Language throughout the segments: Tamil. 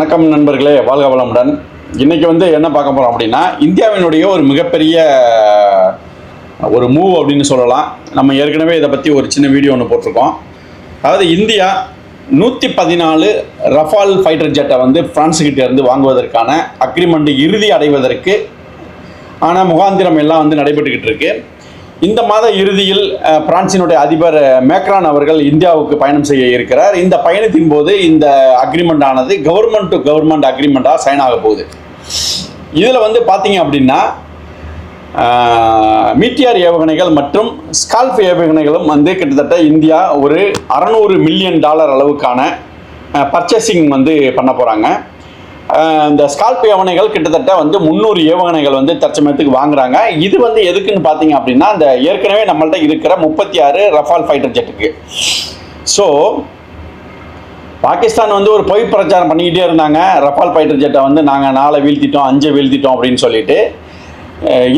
வணக்கம் நண்பர்களே வாழ்க வளமுடன். இன்னைக்கு வந்து என்ன பார்க்க போறோம் அப்படின்னா இந்தியாவினுடைய ஒரு மிகப்பெரிய ஒரு மூவ் அப்படின்னு சொல்லலாம். நம்ம ஏற்கனவே இதை பற்றி ஒரு சின்ன வீடியோ ஒன்று போட்டிருக்கோம். அதாவது இந்தியா நூற்றி பதினாலு ரஃபால் ஃபைட்டர் ஜெட்டை வந்து பிரான்ஸுக்கிட்ட இருந்து வாங்குவதற்கான அக்ரிமெண்ட் இறுதி அடைவதற்கு ஆனால் முகாந்திரம் எல்லாம் வந்து நடைபெற்றுக்கிட்டு இருக்கு. இந்த மாத இறுதியில் பிரான்சினுடைய அதிபர் மேக்ரான் அவர்கள் இந்தியாவுக்கு பயணம் செய்ய இருக்கிறார். இந்த பயணத்தின் போது இந்த அக்ரிமெண்ட் ஆனது கவர்மெண்ட் டு கவர்மெண்ட் அக்ரிமெண்ட்டாக சைன் ஆக போகுது. இதில் வந்து பார்த்தீங்க அப்படின்னா மீட்டியார் ஏவுகணைகள் மற்றும் ஸ்கால்ஃப் ஏவுகணைகளும் வந்து கிட்டத்தட்ட இந்தியா ஒரு அறநூறு மில்லியன் டாலர் அளவுக்கான பர்ச்சேசிங் வந்து பண்ண போகிறாங்க இந்த ஸ்கால்ப் ஏவனைகள் கிட்டத்தட்ட வந்து முந்நூறு ஏவுகணைகள் வந்து தற்சமயத்துக்கு வாங்குறாங்க. இது வந்து எதுக்குன்னு பார்த்தீங்க அப்படின்னா இந்த ஏற்கனவே நம்மள்ட்ட இருக்கிற முப்பத்தி ஆறு ரஃபால் ஃபைட்டர் ஜெட்டுக்கு ஸோ பாகிஸ்தான் வந்து ஒரு பொய் பிரச்சாரம் பண்ணிக்கிட்டே இருந்தாங்க. ரஃபால் ஃபைட்டர் ஜெட்டை வந்து நாங்கள் நாளை வீழ்த்திட்டோம் அஞ்சை வீழ்த்திட்டோம் அப்படின்னு சொல்லிட்டு.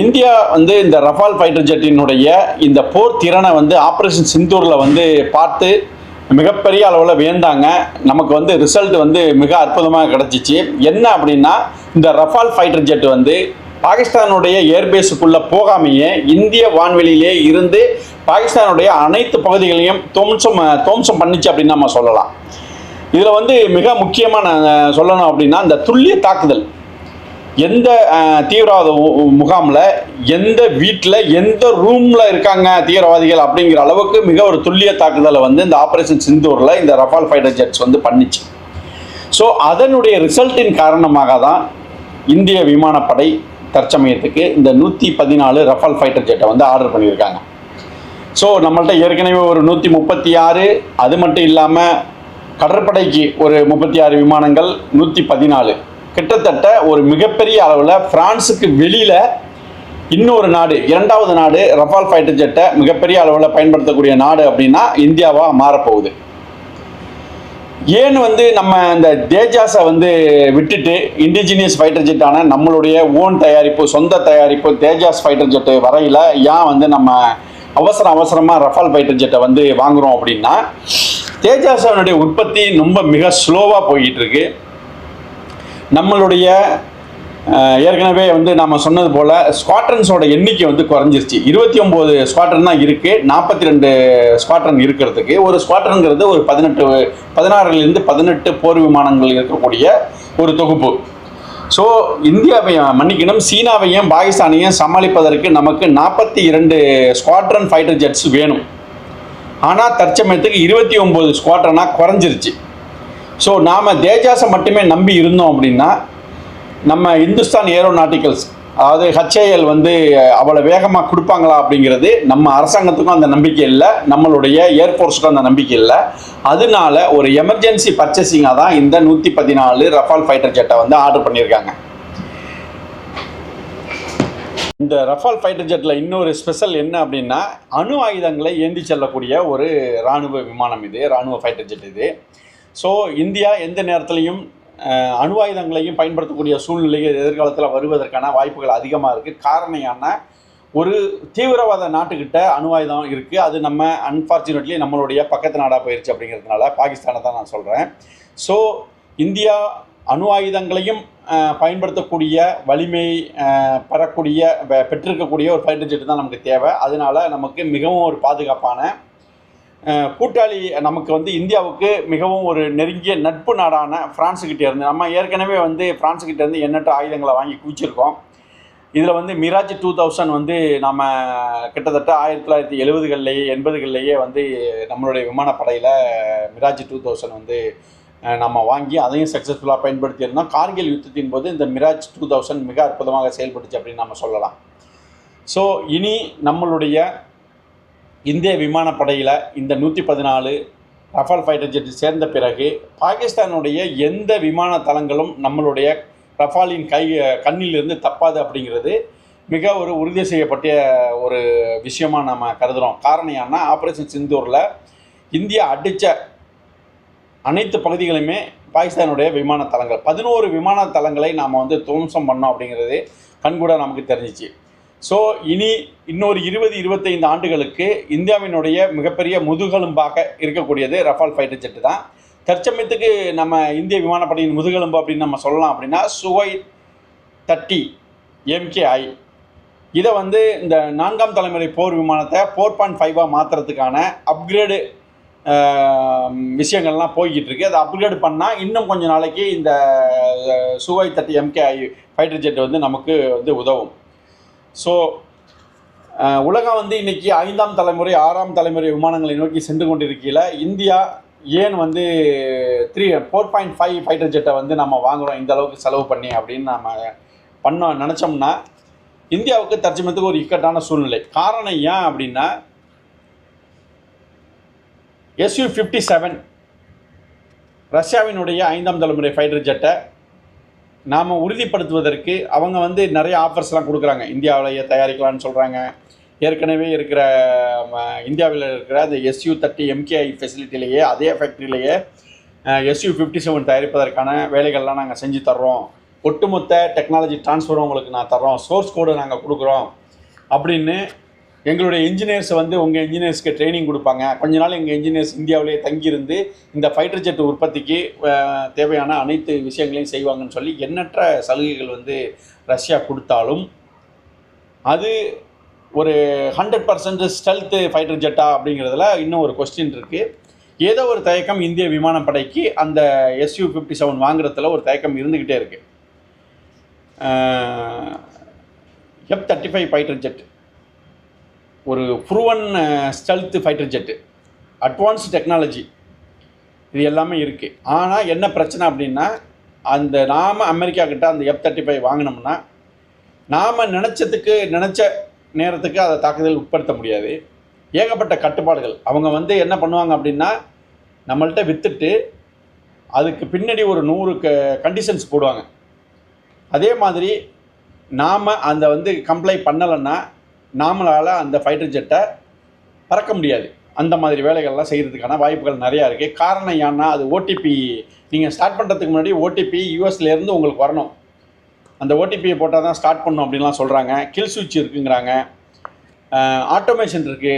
இந்தியா வந்து இந்த ரஃபால் ஃபைட்டர் ஜெட்டினுடைய இந்த போர் திறனை வந்து ஆப்ரேஷன் சிந்தூரில் வந்து பார்த்து மிகப்பெரிய அளவில் வியந்தாங்க. நமக்கு வந்து ரிசல்ட் வந்து மிக அற்புதமாக கிடச்சிச்சு. என்ன அப்படின்னா இந்த ரஃபால் ஃபைட்டர் ஜெட் வந்து பாகிஸ்தானுடைய ஏர்பேஸுக்குள்ளே போகாமையே இந்திய வான்வெளியிலே இருந்து பாகிஸ்தானுடைய அனைத்து பகுதிகளையும் தோம்சம் தோம்சம் பண்ணிச்சு அப்படின்னு நம்ம சொல்லலாம். இதில் வந்து மிக முக்கியமாக நான் சொல்லணும் அப்படின்னா இந்த துல்லிய தாக்குதல். எந்த தீவிரவாத முகாமில் எந்த வீட்டில் எந்த ரூமில் இருக்காங்க தீவிரவாதிகள் அப்படிங்கிற அளவுக்கு மிக ஒரு துல்லிய தாக்குதலை வந்து இந்த ஆப்ரேஷன் சிந்தூரில் இந்த ரஃபால் ஃபைட்டர் ஜெட்ஸ் வந்து பண்ணிச்சு. ஸோ அதனுடைய ரிசல்ட்டின் காரணமாக தான் இந்திய விமானப்படை தற்சமயத்துக்கு இந்த நூற்றி பதினாலு ரஃபால் ஃபைட்டர் ஜெட்டை வந்து ஆர்டர் பண்ணியிருக்காங்க. ஸோ நம்மள்ட்ட ஏற்கனவே ஒரு நூற்றி முப்பத்தி ஆறு அது மட்டும் இல்லாமல் கடற்படைக்கு ஒரு முப்பத்தி ஆறு விமானங்கள் நூற்றி பதினாலு. கிட்டத்தட்ட ஒரு மிகப்பெரிய அளவில் பிரான்ஸுக்கு வெளியில் இன்னொரு நாடு இரண்டாவது நாடு ரஃபால் ஃபைட்டர் ஜெட்டை மிகப்பெரிய அளவில் பயன்படுத்தக்கூடிய நாடு அப்படின்னா இந்தியாவாக மாறப்போகுது. ஏன் வந்து நம்ம இந்த தேஜாஸை வந்து விட்டுட்டு இண்டிஜினியஸ் ஃபைட்டர் ஜெட்டான நம்மளுடைய ஓன் தயாரிப்பு சொந்த தயாரிப்பு தேஜாஸ் ஃபைட்டர் ஜெட்டு வரையில் ஏன் வந்து நம்ம அவசர அவசரமாக ரஃபால் ஃபைட்டர் ஜெட்டை வந்து வாங்குகிறோம் அப்படின்னா தேஜாஸனுடைய உற்பத்தி ரொம்ப மிக ஸ்லோவாக போய்கிட்டுருக்கு நம்மளுடைய ஏற்கனவே வந்து நம்ம சொன்னது போல் ஸ்குவாட்ரன்ஸோட எண்ணிக்கை வந்து குறைஞ்சிருச்சு. இருபத்தி ஒம்பது ஸ்குவாட்ரன் தான் இருக்குது நாற்பத்தி ரெண்டு ஸ்குவாட்ரன் இருக்கிறதுக்கு. ஒரு ஸ்குவாட்ரனுங்கிறது ஒரு பதினெட்டு பதினாறுலேருந்து பதினெட்டு போர் விமானங்கள் இருக்கக்கூடிய ஒரு தொகுப்பு. ஸோ இந்தியாவையும் மன்னிக்கணும் சீனாவையும் பாகிஸ்தானையும் சமாளிப்பதற்கு நமக்கு நாற்பத்தி இரண்டு ஸ்குவாட்ரன் ஃபைட்டர் ஜெட்ஸ் வேணும். ஆனால் தற்சமயத்துக்கு இருபத்தி ஒம்பது ஸ்குவாட்ரனாக குறைஞ்சிருச்சு. ஸோ நாம் தேஜாஸை மட்டுமே நம்பி இருந்தோம் அப்படின்னா நம்ம இந்துஸ்தான் ஏரோநாட்டிக்கல்ஸ் அதாவது ஹச்ஏஎல் வந்து அவ்வளோ வேகமாக கொடுப்பாங்களா அப்படிங்கிறது நம்ம அரசாங்கத்துக்கும் அந்த நம்பிக்கை இல்லை நம்மளுடைய ஏர்ஃபோர்ஸுக்கும் அந்த நம்பிக்கை இல்லை. அதனால ஒரு எமர்ஜென்சி பர்ச்சேசிங்காக தான் இந்த நூற்றி பதினாலு ரஃபால் ஃபைட்டர் ஜெட்டை வந்து ஆர்டர் பண்ணியிருக்காங்க. இந்த ரஃபால் ஃபைட்டர் ஜெட்டில் இன்னொரு ஸ்பெஷல் என்ன அப்படின்னா அணு ஆயுதங்களை ஏந்தி செல்லக்கூடிய ஒரு இராணுவ விமானம் இது இராணுவ ஃபைட்டர் ஜெட் இது. ஸோ இந்தியா எந்த நேரத்துலையும் அணு ஆயுதங்களையும் பயன்படுத்தக்கூடிய சூழ்நிலைகள் எதிர்காலத்தில் வருவதற்கான வாய்ப்புகள் அதிகமாக இருக்குது காரணம் என்ன ஒரு தீவிரவாத நாட்டுக்கிட்ட அணு ஆயுதம் இருக்குது அது நம்ம அன்ஃபார்ச்சுனேட்லி நம்மளுடைய பக்கத்து நாடாக போயிடுச்சு அப்படிங்கிறதுனால பாகிஸ்தானை தான் நான் சொல்கிறேன் ஸோ இந்தியா அணு ஆயுதங்களையும் பயன்படுத்தக்கூடிய வலிமை பெறக்கூடிய பெற்றிருக்கக்கூடிய ஒரு ஃபைட்டர் ஜெட் தான் நமக்கு தேவை. அதனால் நமக்கு மிகவும் ஒரு பாதுகாப்பான கூட்டாளி நமக்கு வந்து இந்தியாவுக்கு மிகவும் ஒரு நெருங்கிய நட்பு நாடான ஃப்ரான்ஸுக்கிட்டே இருந்து நம்ம ஏற்கனவே வந்து பிரான்ஸுக்கிட்ட இருந்து எண்ணற்ற ஆயுதங்களை வாங்கி குவிச்சிருக்கோம். இதில் வந்து மிராஜ் டூ தௌசண்ட் வந்து நம்ம கிட்டத்தட்ட ஆயிரத்தி தொள்ளாயிரத்தி எழுபதுகள்லேயே எண்பதுகள்லேயே வந்து நம்மளுடைய விமானப்படையில் மிராஜ் டூ தௌசண்ட் வந்து நம்ம வாங்கி அதையும் சக்ஸஸ்ஃபுல்லாக பயன்படுத்தியிருந்தோம். கார்கில் யுத்தத்தின் போது இந்த மிராஜ் டூ தௌசண்ட் மிக அற்புதமாக செயல்பட்டுச்சு அப்படின்னு நம்ம சொல்லலாம். ஸோ இனி நம்மளுடைய இந்திய விமானப்படையில் இந்த நூற்றி பதினாலு ரஃபால் ஃபைட்டர் ஜெட் சேர்ந்த பிறகு பாகிஸ்தானுடைய எந்த விமான தளங்களும் நம்மளுடைய ரஃபாலின் கை கண்ணிலிருந்து தப்பாது அப்படிங்கிறது மிக ஒரு உறுதி செய்யப்பட்ட ஒரு விஷயமாக நம்ம கருதுகிறோம் காரணம் ஏன்னா ஆப்ரேஷன் சிந்தூரில் இந்தியா அடித்த அனைத்து பகுதிகளுமே பாகிஸ்தானுடைய விமான தளங்கள். பதினோரு விமான தளங்களை நாம் வந்து துவம்சம் பண்ணோம் அப்படிங்கிறது கண்கூட நமக்கு தெரிஞ்சிச்சு. ஸோ இனி இன்னொரு இருபது இருபத்தைந்து ஆண்டுகளுக்கு இந்தியாவினுடைய மிகப்பெரிய முதுகெலும்பாக இருக்கக்கூடியது ரஃபால் ஃபைட்டர் ஜெட்டு தான். தற்சமயத்துக்கு நம்ம இந்திய விமானப்படையின் முதுகெலும்பு அப்படின்னு நம்ம சொல்லலாம் அப்படின்னா சுவை தட்டி எம்கேஐ இதை வந்து இந்த நான்காம் தலைமுறை போர் விமானத்தை ஃபோர் பாயிண்ட் ஃபைவாக மாற்றுறதுக்கான அப்கிரேடு விஷயங்கள்லாம் போய்கிட்டு இருக்கு. அதை அப்கிரேட் பண்ணால் இன்னும் கொஞ்சம் நாளைக்கு இந்த சுவை தட்டி எம்கேஐ ஃபைட்டர் ஜெட் வந்து நமக்கு வந்து உதவும். ஸோ உலகம் வந்து இன்னைக்கு ஐந்தாம் தலைமுறை ஆறாம் தலைமுறை விமானங்களை நோக்கி சென்று கொண்டிருக்கையில் இந்தியா ஏன் வந்து three four point five fighter ஜெட்டை வந்து நம்ம வாங்குகிறோம் இந்த அளவுக்கு செலவு பண்ணி அப்படின்னு நம்ம பண்ணோம் நினச்சோம்னா இந்தியாவுக்கு தற்சமயத்துக்கு ஒரு இக்கட்டான சூழ்நிலை. காரணம் ஏன் அப்படின்னா எஸ்யூ ஃபிஃப்டி செவன் ரஷ்யாவினுடைய ஐந்தாம் தலைமுறை ஃபைட்டர் ஜெட்டை நாம் உறுதிப்படுத்துவதற்கு அவங்க வந்து நிறைய ஆஃபர்ஸ்லாம் கொடுக்குறாங்க. இந்தியாவிலேயே தயாரிக்கலாம்னு சொல்கிறாங்க ஏற்கனவே இருக்கிற ம, இந்தியாவில் இருக்கிற அந்த எஸ்யூ தேர்ட்டி எம்கேஐ ஃபெசிலிட்டிலேயே அதே ஃபேக்ட்ரியிலேயே எஸ்யூ ஃபிஃப்டி செவன் தயாரிப்பதற்கான வேலைகள்லாம் நாங்கள் செஞ்சு தர்றோம். ஒட்டுமொத்த டெக்னாலஜி டிரான்ஸ்ஃபரும் உங்களுக்கு நான் தர்றோம். சோர்ஸ் கோடு நாங்கள் கொடுக்குறோம். அப்படின்னு எங்களுடைய இன்ஜினியர்ஸ் வந்து உங்கள் இன்ஜினியர்ஸ்க்கு ட்ரைனிங் கொடுப்பாங்க. கொஞ்ச நாள் எங்கள் இன்ஜினியர்ஸ் இந்தியாவிலேயே தங்கியிருந்து இந்த ஃபைட்டர் ஜெட் உற்பத்திக்கு தேவையான அனைத்து விஷயங்களையும் செய்வாங்கன்னு சொல்லி எண்ணற்ற சலுகைகள் வந்து ரஷ்யா கொடுத்தாலும் அது ஒரு ஹண்ட்ரட் பர்சன்ட் ஸ்டெல்த்து ஃபைட்டர் ஜெட்டா அப்படிங்கிறதுல இன்னும் ஒரு கொஸ்டின் இருக்குது ஏதோ ஒரு தயக்கம் இந்திய விமானப்படைக்கு அந்த எஸ்யூ ஃபிஃப்டி செவன் வாங்குறதுல ஒரு தயக்கம் இருந்துக்கிட்டே இருக்குது F thirty five fighter jet ஒரு proven stealth fighter jet advance technology இது எல்லாமே இருக்குது ஆனால் என்ன பிரச்சனை அப்படின்னா அந்த நாம் அமெரிக்கா கிட்ட அந்த எஃப் தேர்ட்டி ஃபைவ் வாங்கினோம்னா நாம் நினச்சதுக்கு நினச்ச நேரத்துக்கு அதை தாக்குதல் உட்படுத்த முடியாது. ஏகப்பட்ட கட்டுப்பாடுகள். அவங்க வந்து என்ன பண்ணுவாங்க அப்படின்னா நம்மள்கிட்ட விற்றுட்டு அதுக்கு பின்னாடி ஒரு நூறு க கண்டிஷன்ஸ் போடுவாங்க. அதே மாதிரி நாம் அந்த வந்து கம்ப்ளைண்ட் பண்ணலைன்னா நாமளால் அந்த ஃபைட்டர் ஜெட்டை பறக்க முடியாது. அந்த மாதிரி வேலைகள்லாம் செய்கிறதுக்கான வாய்ப்புகள் நிறையா இருக்குது காரணம் ஏன்னா அது ஓடிபி நீங்கள் ஸ்டார்ட் பண்ணுறதுக்கு முன்னாடி ஓடிபி யூஎஸ்லேருந்து உங்களுக்கு வரணும். அந்த ஓடிபியை போட்டால் தான் ஸ்டார்ட் பண்ணும் அப்படின்லாம் சொல்கிறாங்க கில் சுவிட்ச் இருக்குங்கிறாங்க. ஆட்டோமேஷன் இருக்குது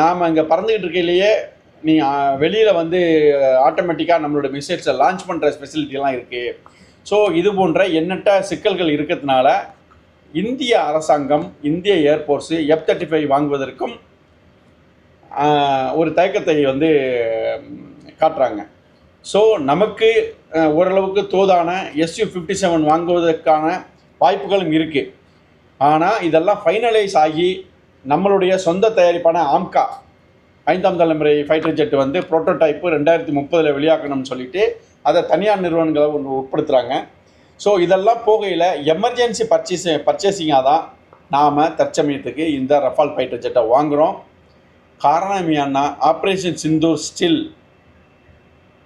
நாம் இங்கே பறந்துக்கிட்டு இருக்கையிலேயே நீ வெளியில் வந்து ஆட்டோமேட்டிக்காக நம்மளோட மிசைல்ஸை லான்ச் பண்ணுற ஸ்பெசிலிட்டிலாம் இருக்குது ஸோ இது போன்ற எண்ணற்ற சிக்கல்கள் இருக்கிறதுனால இந்திய அரசாங்கம் இந்திய air force F thirty five வாங்குவதற்கும் ஒரு தயக்கத்தை வந்து காட்டுறாங்க. ஸோ நமக்கு ஓரளவுக்கு தோதான எஸ்யூ ஃபிஃப்டி செவன் வாங்குவதற்கான வாய்ப்புகளும் இருக்குது ஆனால் இதெல்லாம் ஃபைனலைஸ் ஆகி நம்மளுடைய சொந்த தயாரிப்பான ஆம்கா ஐந்தாம் தலைமுறை ஃபைட்டர் ஜெட் வந்து ப்ரோட்டோடைப்பு ரெண்டாயிரத்தி முப்பதில் வெளியாக்கணும்னு சொல்லிட்டு அதை தனியார் நிறுவனங்களை ஒன்று உட்படுத்துகிறாங்க ஸோ இதெல்லாம் போகையில் எமர்ஜென்சி பர்ச்சேஸ் பர்ச்சேசிங்காக தான் நாம் தற்சமயத்துக்கு இந்த ரஃபால் ஃபைட்டர் ஜெட்டை வாங்குகிறோம் காரணம் ஏன்னா ஆப்ரேஷன் சிந்தூர் ஸ்டில்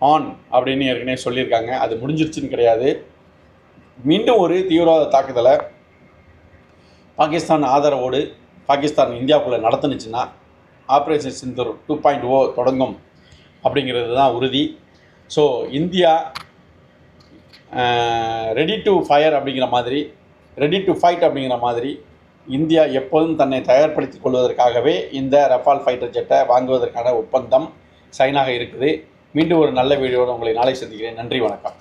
ஆன் அப்படின்னு ஏற்கனவே சொல்லியிருக்காங்க. அது முடிஞ்சிருச்சுன்னு கிடையாது. மீண்டும் ஒரு தீவிரவாத தாக்குதலை பாகிஸ்தான் ஆதரவோடு பாகிஸ்தான் இந்தியாவுக்குள்ளே நடத்துனுச்சுன்னா operation Sindoor two point O தொடங்கும் அப்படிங்கிறது தான் உறுதி. So India ready to fire அப்படிங்கிற மாதிரி ரெடி டு ஃபைட் அப்படிங்கிற மாதிரி இந்தியா எப்போதும் தன்னை தயார்படுத்தி கொள்வதற்காகவே இந்த ரஃபால் ஃபைட்டர் ஜெட்டை வாங்குவதற்கான ஒப்பந்தம் சைனாக இருக்குது. மீண்டும் ஒரு நல்ல வீடியோடு உங்களை நாளை சந்திக்கிறேன். நன்றி வணக்கம்.